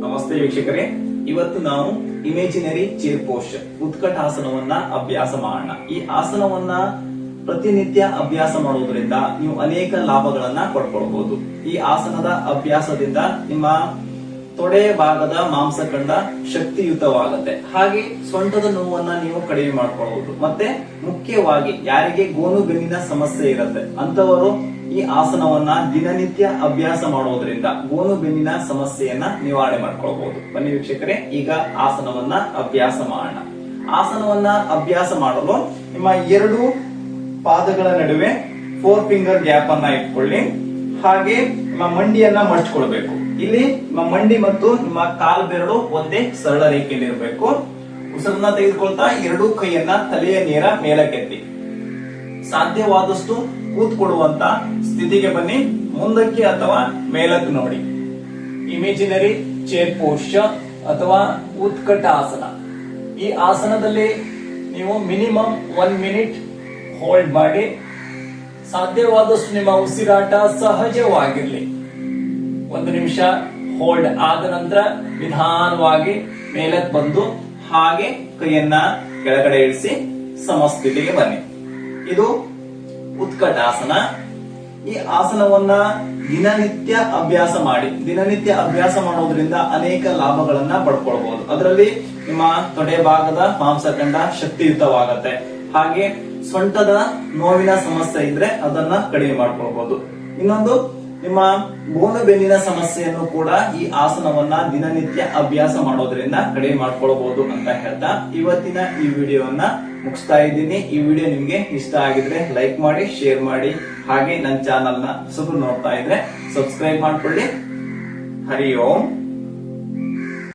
ನಮಸ್ತೆ ವೀಕ್ಷಕರೇ. ಇವತ್ತು ನಾವು ಇಮೇಜಿನರಿ ಚೇರ್ ಪೋಸ್ಟ್ ಉತ್ಕಟ ಆಸನವನ್ನ ಅಭ್ಯಾಸ ಮಾಡೋಣ. ಈ ಆಸನವನ್ನ ಪ್ರತಿನಿತ್ಯ ಅಭ್ಯಾಸ ಮಾಡುವುದರಿಂದ ನೀವು ಅನೇಕ ಲಾಭಗಳನ್ನ ಪಡ್ಕೊಳ್ಬಹುದು ಈ ಆಸನದ ಅಭ್ಯಾಸದಿಂದ ನಿಮ್ಮ ತೊಡೆ ಭಾಗದ ಮಾಂಸಖಂಡ ಶಕ್ತಿಯುತವಾಗುತ್ತೆ. ಹಾಗೆ ಸೊಂಟದ ನೋವನ್ನ ನೀವು ಕಡಿಮೆ ಮಾಡ್ಕೊಳ್ಳಬಹುದು ಮತ್ತೆ ಮುಖ್ಯವಾಗಿ ಯಾರಿಗೆ ಗೋನು ಬೆನ್ನಿನ ಸಮಸ್ಯೆ ಇರುತ್ತೆ ಅಂತವರು ಈ ಆಸನವನ್ನ ದಿನನಿತ್ಯ ಅಭ್ಯಾಸ ಮಾಡೋದ್ರಿಂದ ಗೋನು ಬೆನ್ನಿನ ಸಮಸ್ಯೆಯನ್ನ ನಿವಾರಣೆ ಮಾಡ್ಕೊಳ್ಬಹುದು. ಬನ್ನಿ ವೀಕ್ಷಕರೇ, ಈಗ ಆಸನವನ್ನ ಅಭ್ಯಾಸ ಮಾಡೋಣ. ಆಸನವನ್ನ ಅಭ್ಯಾಸ ಮಾಡಲು ನಿಮ್ಮ ಎರಡು ಪಾದಗಳ ನಡುವೆ ಫೋರ್ ಫಿಂಗರ್ ಗ್ಯಾಪ್ ಅನ್ನ ಇಟ್ಕೊಳ್ಳಿ. ಹಾಗೆ ನಿಮ್ಮ ಮಂಡಿಯನ್ನ ಮಡ್ಚ್ಕೊಳ್ಬೇಕು. ಇಲ್ಲಿ ನಿಮ್ಮ ಮಂಡಿ ಮತ್ತು ನಿಮ್ಮ ಕಾಲು ಬೆರಳು ಒಂದೇ ಸರಳ ರೇಖೆಯಲ್ಲಿ ಇರಬೇಕು ಉಸಿರನ್ನ ತೆಗೆದುಕೊಳ್ತಾ ಎರಡೂ ಕೈಯನ್ನ ತಲೆಯ ನೇರ ಮೇಲಕ್ಕೆತ್ತಿ. ಸಾಧ್ಯವಾದಷ್ಟು ಕೂತ್ಕೊಳ್ಳುವಂತ ಸ್ಥಿತಿಗೆ ಬನ್ನಿ. ಮುಂದಕ್ಕೆ ಅಥವಾ ಮೇಲಕ್ಕೆ ನೋಡಿ. ಇಮೇಜಿನರಿ ಚೇರ್ ಪೋಸ್ಚರ್ ಅಥವಾ ಉತ್ಕಟ ಆಸನ. ಈ ಆಸನದಲ್ಲಿ ನೀವು ಮಿನಿಮಮ್ ಒನ್ ಮಿನಿಟ್ ಹೋಲ್ಡ್ ಮಾಡಿ. ಸಾಧ್ಯವಾದಷ್ಟು ನಿಮ್ಮ ಉಸಿರಾಟ ಸಹಜವಾಗಿರ್ಲಿ. ಒಂದು ನಿಮಿಷ ಹೋಲ್ಡ್ ಆದ ನಂತರ ನಿಧಾನವಾಗಿ ಮೇಲಕ್ಕೆ ಬಂದು ಹಾಗೆ ಕೈಯನ್ನ ಕೆಳಗಡೆ ಇಳಿಸಿ ಸಮಸ್ಥಿತಿಗೆ ಬನ್ನಿ. ಇದು ಉತ್ಕಟಾಸನ. ಈ ಆಸನವನ್ನ ದಿನನಿತ್ಯ ಅಭ್ಯಾಸ ಮಾಡಿ, ದಿನನಿತ್ಯ ಅಭ್ಯಾಸ ಮಾಡೋದ್ರಿಂದ ಅನೇಕ ಲಾಭಗಳನ್ನ ಪಡ್ಕೊಳ್ಬಹುದು ಅದರಲ್ಲಿ ನಿಮ್ಮ ತೊಡೆ ಭಾಗದ ಮಾಂಸಖಂಡ ಶಕ್ತಿಯುತವಾಗತ್ತೆ ಹಾಗೆ ಸೊಂಟದ ನೋವಿನ ಸಮಸ್ಯೆ ಇದ್ರೆ ಅದನ್ನ ಕಡಿಮೆ ಮಾಡ್ಕೊಳ್ಬಹುದು ಇನ್ನೊಂದು ನಿಮ್ಮ ಬೋನು ಬೆನ್ನಿನ ಸಮಸ್ಯೆಯನ್ನು ಕೂಡ ಈ ಆಸನವನ್ನ ದಿನನಿತ್ಯ ಅಭ್ಯಾಸ ಮಾಡೋದ್ರಿಂದ ಕಡಿಮೆ ಮಾಡ್ಕೊಳ್ಬಹುದು ಅಂತ ಹೇಳ್ತಾ ಇವತ್ತಿನ ಈ ವಿಡಿಯೋವನ್ನ ಮುಗಿಸ್ತಾ ಇದ್ದೀನಿ. ಈ ವಿಡಿಯೋ ನಿಮ್ಗೆ ಇಷ್ಟ ಆಗಿದ್ರೆ ಲೈಕ್ ಮಾಡಿ, ಶೇರ್ ಮಾಡಿ. ಹಾಗೆ ನನ್ನ ಚಾನಲ್ನ ಹೊಸಬ್ರು ನೋಡ್ತಾ ಇದ್ರೆ ಸಬ್ಸ್ಕ್ರೈಬ್ ಮಾಡ್ಕೊಳ್ಳಿ. ಹರಿ ಓಂ.